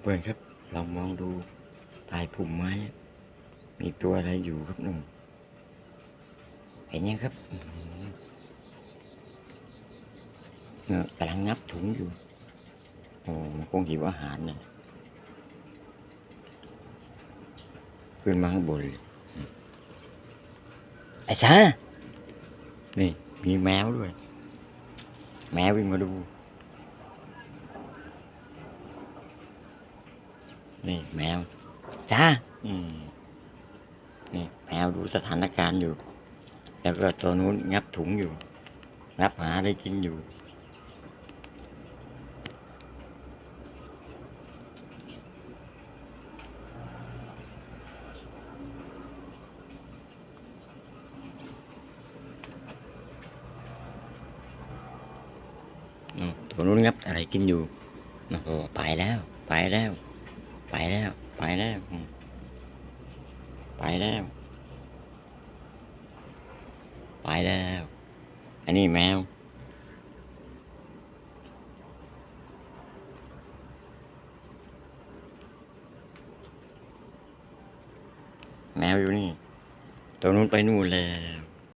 เพื่อนครับ เรามองดูใต้พุ่มไม้ มีตัวอะไรอยู่ครับหนุ่มเห็นยังครับอื้อหือเนี่ยกำลังนับถุงอยู่โอ้มันคงหิวอาหารนะขึ้นมาข้างบนเลยไอ้ชานี่มีแมวด้วย แมววิ่งมาดู นี่แมวจ้าอืมนี่แมวดูสถานการณ์อยู่ แล้วก็ตัวนู้นงับถุงอยู่ งับหาอะไรกินอยู่อืมตัวนู้นงับอะไรกินอยู่โอ้โหไปแล้ว ไปแล้ว ไปแล้ว ไปแล้ว ไปแล้ว ไปแล้ว อันนี้แมว แมวอยู่นี่ ตัวนู้นไปนู่นแล้ว